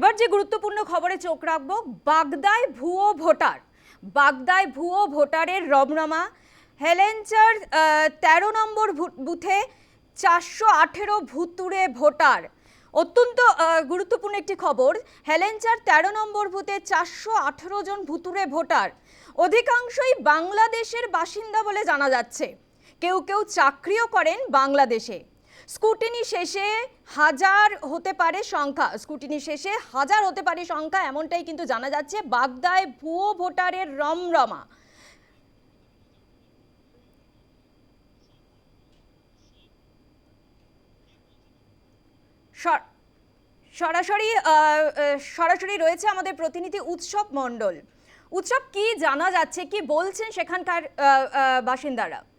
এবার যে গুরুত্বপূর্ণ খবরে চোখ রাখব, বাগদায় ভুয়ো ভোটার, বাগদায় ভুয়ো ভোটারের রমরমা হেলেঞ্চার তেরো নম্বর বুথে চারশো আঠেরো ভুতুরে ভোটার। অত্যন্ত গুরুত্বপূর্ণ একটি খবর, হেলেঞ্চার তেরো নম্বর বুথে চারশো আঠেরো জন ভুতুরে ভোটার। অধিকাংশই বাংলাদেশের বাসিন্দা বলে জানা যাচ্ছে। কেউ কেউ চাকরিও করেন বাংলাদেশে। স্কুটিনি শেষে হাজার হতে পারে সংখ্যা, স্কুটিনি শেষে হাজার হতে পারে সংখ্যা এমনটাই কিন্তু জানা যাচ্ছে বাগদায় ভুয়ো ভোটারের রমরমা। সর- সরাসরি সরাসরি রয়েছে আমাদের প্রতিনিধি উৎসব মণ্ডল। উৎসব কি জানা যাচ্ছে, কি বলছেন সেখানকার বাসিন্দারা?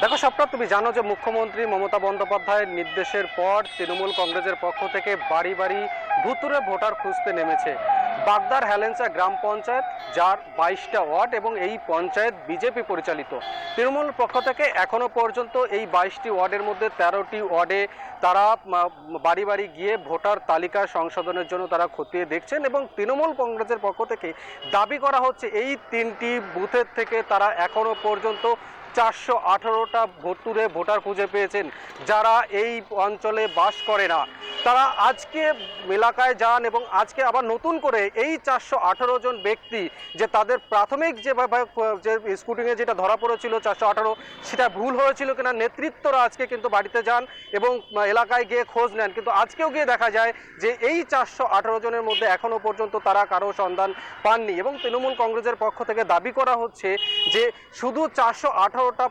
দেখো সবটা তুমি জানো যে মুখ্যমন্ত্রী মমতা বন্দ্যোপাধ্যায়ের নির্দেশের পর তৃণমূল কংগ্রেসের পক্ষ থেকে বাড়ি বাড়ি ভুতুরে ভোটার খুঁজতে নেমেছে। বাগদার হ্যালেন্সা গ্রাম পঞ্চায়েত, যার বাইশটা ওয়ার্ড এবং এই পঞ্চায়েত বিজেপি পরিচালিত। তৃণমূল পক্ষ থেকে এখনও পর্যন্ত এই বাইশটি ওয়ার্ডের মধ্যে তেরোটি ওয়ার্ডে তারা বাড়ি বাড়ি গিয়ে ভোটার তালিকা সংশোধনের জন্য তারা খতিয়ে দেখছেন এবং তৃণমূল কংগ্রেসের পক্ষ থেকে দাবি করা হচ্ছে, এই তিনটি বুথের থেকে তারা এখনও পর্যন্ত চারশো আঠারোটা ভোটুরে ভোটার খুঁজে পেয়েছেন যারা এই অঞ্চলে বাস করে না। তারা আজকে এলাকায় যান এবং আজকে আবার নতুন করে এই চারশো আঠারো জন ব্যক্তি যে তাদের প্রাথমিক যেভাবে যে স্কুটিংয়ে যেটা ধরা পড়েছিল চারশো আঠারো, সেটা ভুল হয়েছিল কিনা, নেতৃত্বরা আজকে কিন্তু বাড়িতে যান এবং এলাকায় গিয়ে খোঁজ নেন। কিন্তু আজকেও গিয়ে দেখা যায় যে এই চারশো আঠারো জনের মধ্যে এখনও পর্যন্ত তারা কারও সন্ধান পাননি এবং তৃণমূল কংগ্রেসের পক্ষ থেকে দাবি করা হচ্ছে যে শুধু চারশো আঠারোটা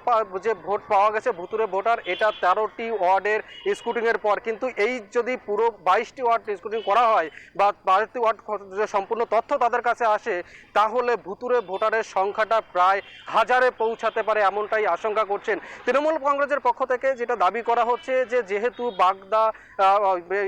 যে ভোট পাওয়া গেছে ভুতুরে ভোটার, এটা তেরোটি ওয়ার্ডের স্কুটিংয়ের পর। কিন্তু এই যদি পুরো বাইশটি ওয়ার্ড স্কুটিং করা হয় বা বাইশটি ওয়ার্ড সম্পূর্ণ তথ্য তাদের কাছে আসে, তাহলে ভুতুরে ভোটারের সংখ্যাটা প্রায় হাজারে পৌঁছাতে পারে এমনটাই আশঙ্কা করছেন তৃণমূল কংগ্রেসের পক্ষ থেকে, যেটা দাবি করা হচ্ছে যে যেহেতু বাগদা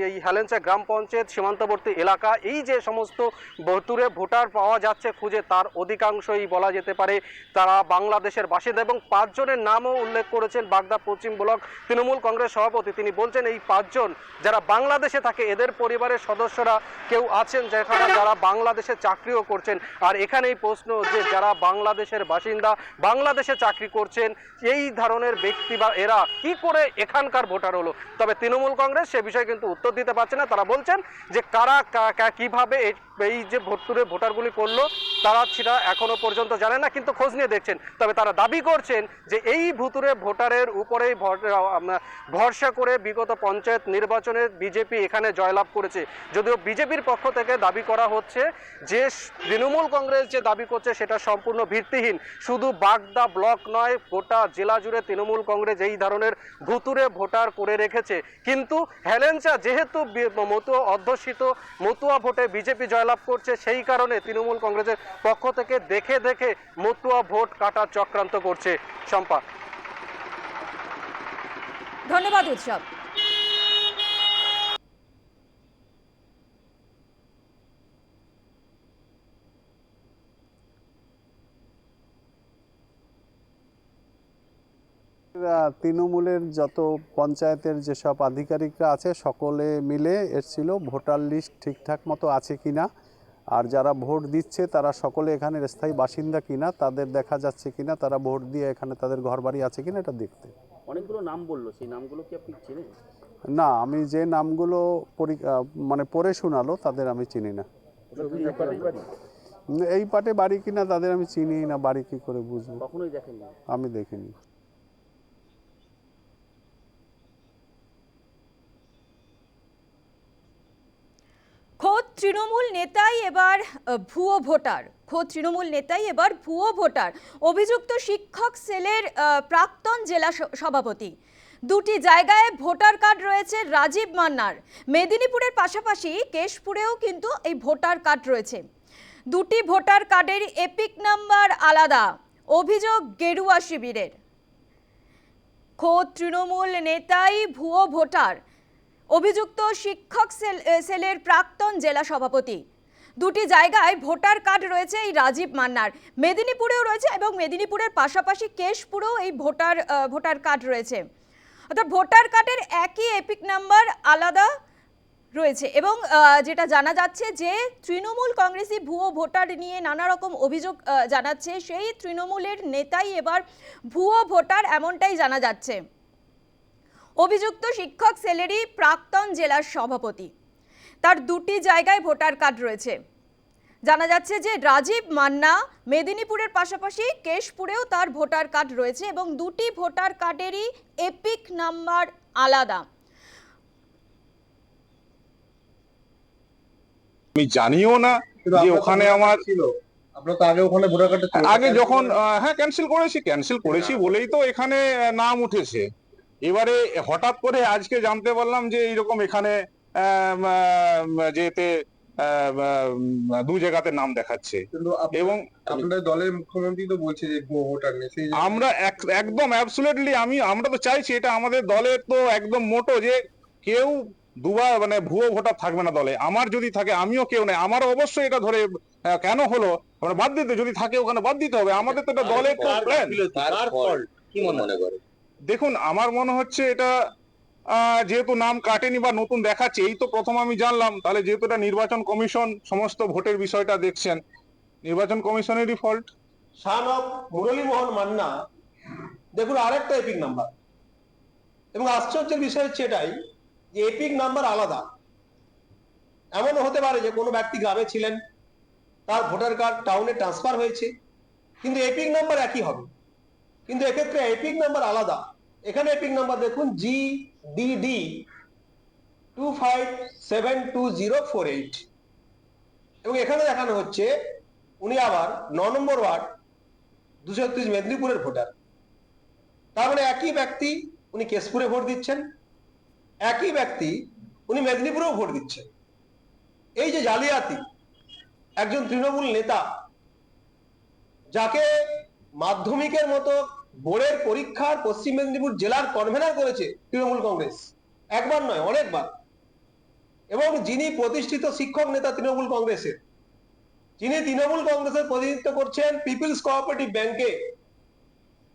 এই হ্যালেন্সা গ্রাম পঞ্চায়েত সীমান্তবর্তী এলাকা, এই যে সমস্ত ভুতুরে ভোটার পাওয়া যাচ্ছে খুঁজে, তার অধিকাংশই বলা যেতে পারে তারা বাংলাদেশের বাসিন্দা এবং পাঁচজনের নামও উল্লেখ করেছেন বাগদা পশ্চিম ব্লক তৃণমূল কংগ্রেস সভাপতি। তিনি বলছেন, এই পাঁচজন যারা বাংলাদেশে থাকে, এদের পরিবারের সদস্যরা কেউ আছেন যেখানে যারা বাংলাদেশে চাকরিও করছেন। আর এখানেই প্রশ্ন যে যারা বাংলাদেশের বাসিন্দা, বাংলাদেশে চাকরি করছেন, এই ধরনের ব্যক্তি বা এরা কি করে এখানকার ভোটার হলো? তবে তৃণমূল কংগ্রেস সে বিষয়ে কিন্তু উত্তর দিতে পারছে না। তারা বলছেন যে কারা কীভাবে এই- যে ভোটপুরে ভোটারগুলি করল, তারা সেটা এখনও পর্যন্ত জানে না, কিন্তু খোঁজ নিয়ে দেখছেন। তবে তারা দাবি করছেন যে এই ভুতুরে ভোটারের উপরেই ভর- ভরসা করে বিগত পঞ্চায়েত নির্বাচনের নির্বাচনে বিজেপি এখানে জয়লাভ করেছে। যদিও বিজেপির পক্ষ থেকে দাবি করা হচ্ছে যে, তৃণমূল কংগ্রেস যে দাবি করছে সেটা সম্পূর্ণ ভিত্তিহীন। শুধু বাগদা ব্লক নয়, গোটা জেলা জুড়ে তৃণমূল কংগ্রেস এই ধরনের ভুতুরে ভোটার করে রেখেছে। কিন্তু হেলেঞ্চা যেহেতু মতুয়া অধ্যুষিত, মতুয়া ভোটে বিজেপি জয়লাভ করছে, সেই কারণে তৃণমূল কংগ্রেসের পক্ষ থেকে দেখে দেখে মতুয়া ভোট কাটার চক্রান্ত করছে। শম্পা ধন্যবাদ উৎসব। তৃণমূলের যত পঞ্চায়েতের যেসব আধিকারিকরা আছে সকলে মিলে এসেছিল ভোটার লিস্ট ঠিকঠাক মতো আছে কিনা। আর যারা ভোট দিচ্ছে তারা সকলে এখানের স্থায়ী বাসিন্দা কিনা তাদের দেখা যাচ্ছে কিনা তারা ভোট দিয়ে এখানে তাদের ঘরবাড়ি আছে কিনা এটা দেখতে। অনেকগুলো নাম বলল সেই নামগুলো কি আপনি চেনেন? না আমি যে নামগুলো পরি- মানে পড়ে শোনালো তাদের আমি চিনি না। এই পাটে বাড়ি কিনা তাদের আমি চিনি না বাড়ি কি করে বুঝব? কখনোই আমি দেখিনি খোদ তৃণমূল নেতাই এবার ভুয়ো ভোটার। খোদ তৃণমূল নেতাই এবার ভুয়ো ভোটার। অভিযুক্ত শিক্ষক সেলের প্রাক্তন জেলা সভাপতি। দুটি জায়গায় ভোটার কার্ড রয়েছে রাজীব মান্নার। মেদিনীপুরের পাশাপাশি কেশপুরেও কিন্তু এই ভোটার কার্ড রয়েছে। দুটি ভোটার কার্ডের এপিক নাম্বার আলাদা। অভিযোগ গেরুয়া শিবিরের। খোদ তৃণমূল নেতাই ভুয়ো ভোটার। অভিযুক্ত শিক্ষক সেল সেলের প্রাক্তন জেলা সভাপতি। দুটি জায়গায় ভোটার কার্ড রয়েছে এই রাজীব মান্নার। মেদিনীপুরেও রয়েছে এবং মেদিনীপুরের পাশাপাশি কেশপুরেও এই ভোটার ভোটার কার্ড রয়েছে। অর্থাৎ ভোটার কার্ডের একই এপিক নাম্বার আলাদা রয়েছে এবং যেটা জানা যাচ্ছে যে তৃণমূল কংগ্রেসই ভুয়ো ভোটার নিয়ে নানা রকম অভিযোগ জানাচ্ছে। সেই তৃণমূলের নেতাই এবার ভুয়ো ভোটার এমনটাই জানা যাচ্ছে। অভিযুক্ত শিক্ষক সেলেরই প্রাক্তন জেলার সভাপতি। তার দুটি জায়গায় ভোটার কার্ড রয়েছে। জানা যাচ্ছে যে রাজীব মান্না মেদিনীপুরের পাশাপাশি কেশপুরেও তার ভোটার কার্ড রয়েছে এবং দুটি ভোটার কার্ডেরই এপিক নাম্বার আলাদা। আমি জানিও না যে ওখানে আমার ছিল। আপনার তো আগে ওখানে ভোটার কার্ডটা ছিল। আগে যখন আহ, হ্যাঁ ক্যান্সেল করেছি ক্যান্সেল করেছি বলেই তো এখানে নাম উঠেছে। এবারে হঠাৎ করে আজকে জানতে পারলাম যে এইরকম এখানে যেতে দু জায়গাতে নাম দেখাচ্ছে। এবং আপনাদের দলের মুখ্যমন্ত্রী তো বলছে যে ভোটার নেই আমরা একদম অ্যাবসুলেটলি আমি আমরা তো চাইছি এটা আমাদের দলের তো একদম মোটো যে কেউ দুবার মানে ভুয়ো ভোটার থাকবে না দলে। আমার যদি থাকে আমিও কেউ নেই। আমার অবশ্যই এটা ধরে আহ, কেন হলো? আমরা বাদ দিতে যদি থাকে ওখানে বাদ দিতে হবে। আমাদের তো এটা দলের তো প্ল্যান কি মনে করে? দেখুন, আমার মনে হচ্ছে এটা যেহেতু নাম কাটেনি বা নতুন দেখাচ্ছে, এই তো প্রথম আমি জানলাম, তাহলে যেহেতু এটা নির্বাচন কমিশন, সমস্ত ভোটের বিষয়টা দেখছেন। নির্বাচন কমিশনেরই fault son of Muralimohan Manna, দেখুন, আরেকটা এপিক নাম্বার এবং আশ্চর্যের বিষয় হচ্ছে এটাই, যে এপিক নাম্বার আলাদা। এমনও হতে পারে যে কোনো ব্যক্তি গ্রামে ছিলেন, তার ভোটার কার্ড টাউনে ট্রান্সফার হয়েছে, কিন্তু এপিক নাম্বার একই হবে। কিন্তু এক্ষেত্রে এপিক নাম্বার আলাদা। এখানে এপিক নাম্বার দেখুন G D D two five seven two zero four eight এবং এখানে দেখানো হচ্ছে, উনি আবার ন নম্বর ওয়ার্ড, দুশো একত্রিশ মেদিনীপুরের ভোটার। তার মানে একই ব্যক্তি উনি কেশপুরে ভোট দিচ্ছেন, একই ব্যক্তি উনি মেদিনীপুরেও ভোট দিচ্ছেন। এই যে জালিয়াতি, একজন তৃণমূল নেতা, যাকে মাধ্যমিকের মতো বোর্ডের পরীক্ষার পশ্চিম মেদিনীপুর জেলার কনভেনার করেছে তৃণমূল কংগ্রেস। একবার নয়, অনেকবার। এবং যিনি প্রতিষ্ঠিত শিক্ষক নেতা তৃণমূল কংগ্রেসের। যিনি তৃণমূল কংগ্রেসের প্রতিনিধিত্ব করছেন পিপলস কোঅপারেটিভ ব্যাংকে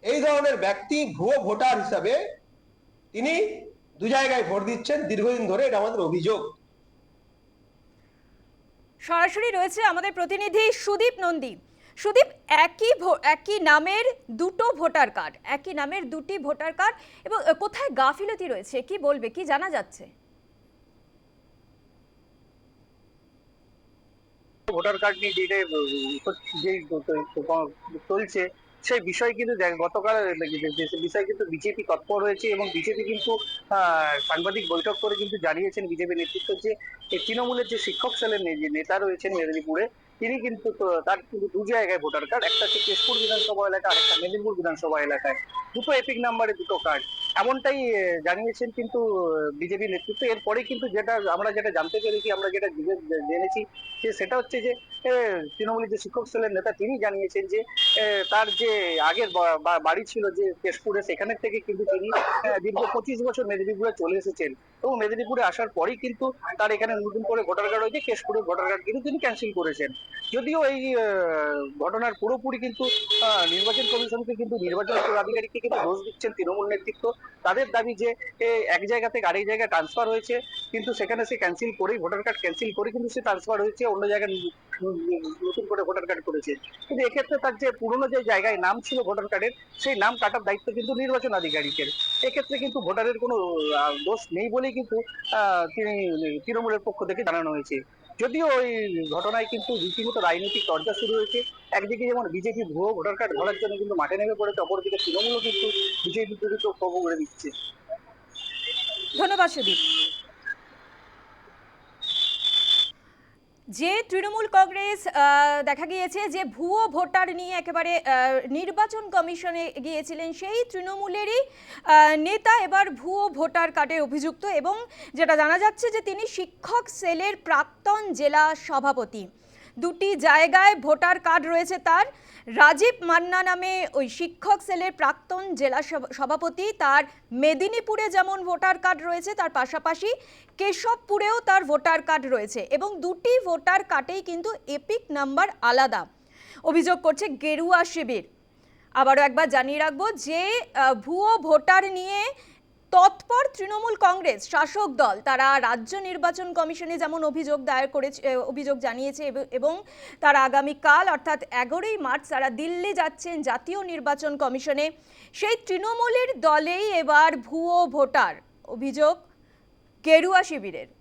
এই ধরনের ব্যক্তি ভুয়ো ভোটার হিসাবে তিনি দু জায়গায় ভোট দিচ্ছেন দীর্ঘদিন ধরে, এটা আমাদের অভিযোগ। সরাসরি রয়েছে আমাদের প্রতিনিধি সুদীপ নন্দী। সুদীপ একই একই নামের দুটো ভোটার কার্ড একই নামের দুটি ভোটার কার্ড এবং কোথায় গাফিলতি রয়েছে কি বলবে কি জানা যাচ্ছে ভোটার কার্ড নিয়ে যেটা চলছে সেই বিষয় কিন্তু গতকাল বিষয় কিন্তু বিজেপি তৎপর হয়েছে এবং বিজেপি কিন্তু সাংবাদিক বৈঠক করে কিন্তু জানিয়েছেন বিজেপি নেতৃত্ব যে তৃণমূলের যে শিক্ষক সেলের নেতা রয়েছেন মেদিনীপুরে, তিনি কিন্তু তার কিন্তু দু জায়গায় ভোটার কার্ড, একটা হচ্ছে কেশপুর বিধানসভা এলাকা আর একটা মেদিনীপুর বিধানসভা এলাকায়। দুটো এপিক নাম্বারে দুটো কার্ড এমনটাই জানিয়েছেন কিন্তু বিজেপি নেতৃত্ব। এরপরে কিন্তু যেটা, আমরা যেটা জানতে পেরেছি, আমরা যেটা জেনেছি যে সেটা হচ্ছে যে তৃণমূলের যে শিক্ষক সেলের নেতা, তিনি জানিয়েছেন যে তার যে আগের বাড়ি ছিল যে কেশপুরে সেখানের থেকে কিন্তু তিনি দীর্ঘ পঁচিশ বছর মেদিনীপুরে চলে এসেছেন। এবং মেদিনীপুরে আসার পরেই কিন্তু তার এখানে নতুন করে ভোটার কার্ড হয়েছে কেশপুরের ভোটার কার্ড কিন্তু তিনি ক্যান্সেল করেছেন। যদিও এই ঘটনার পুরোপুরি কিন্তু নির্বাচন কমিশনকে কিন্তু নির্বাচন আধিকারিককে কিন্তু দোষ দিচ্ছেন তৃণমূল নেতৃত্ব। তাদের দাবি যে এক জায়গা থেকে আরেক জায়গায় ট্রান্সফার হয়েছে, কিন্তু সেখানে সে ক্যান্সেল করেই ভোটার কার্ড ক্যান্সেল করে কিন্তু সে ট্রান্সফার হয়েছে, অন্য জায়গায় নতুন করে ভোটার কার্ড করেছে। কিন্তু এক্ষেত্রে তার যে পুরনো যে জায়গায় নাম ছিল ভোটার কার্ডের সেই নাম কাটার দায়িত্ব কিন্তু নির্বাচন আধিকারিকের। এক্ষেত্রে কিন্তু ভোটারের কোনো দোষ নেই বলেই কিন্তু তিনি, তৃণমূলের পক্ষ থেকে জানানো হয়েছে। যদিও ওই ঘটনায় কিন্তু রীতিমতো রাজনৈতিক চর্চা শুরু হয়েছে। একদিকে যেমন বিজেপি ভুয়ো ভোটার কার্ড ধরার জন্য কিন্তু মাঠে নেমে পড়েছে, অপরদিকে তৃণমূলও কিন্তু বিজেপি বিরুদ্ধে ক্ষোভ করে দিচ্ছে। ধন্যবাদ সুদীপ। যে তৃণমূল কংগ্রেস দেখা গিয়েছে যে ভুয়ো ভোটার নিয়ে একেবারে নির্বাচন কমিশনে গিয়েছিলেন, সেই তৃণমূলেরই নেতা এবার ভুয়ো ভোটার কার্ডে অভিযুক্ত এবং যেটা জানা যাচ্ছে যে তিনি শিক্ষক সেলের প্রাক্তন জেলা সভাপতি। দুটি জায়গায় ভোটার কার্ড রয়েছে তার। রাজীব মান্না নামে ওই শিক্ষক সেলের প্রাক্তন জেলা সভ- সভাপতি, তার মেদিনীপুরে যেমন ভোটার কার্ড রয়েছে, তার পাশাপাশি কেশবপুরেও তার ভোটার কার্ড রয়েছে এবং দুটি ভোটার কার্ডেই কিন্তু এপিক নাম্বার আলাদা। অভিযোগ করছে গেরুয়া শিবির। আবারও একবার জানিয়ে রাখব যে ভুয়ো ভোটার নিয়ে তৎপর তৃণমূল কংগ্রেস শাসক দল, তারা রাজ্য নির্বাচন কমিশনে যেমন অভিযোগ দায়ের করেছে অভিযোগ জানিয়েছে এব- তারা আগামীকাল অর্থাৎ এগারোই মার্চ তারা দিল্লি যাচ্ছেন জাতীয় নির্বাচন কমিশনে। সেই তৃণমূলের দলেই এবার ভুয়ো ভোটার, অভিযোগ, গেরুয়া শিবিরের।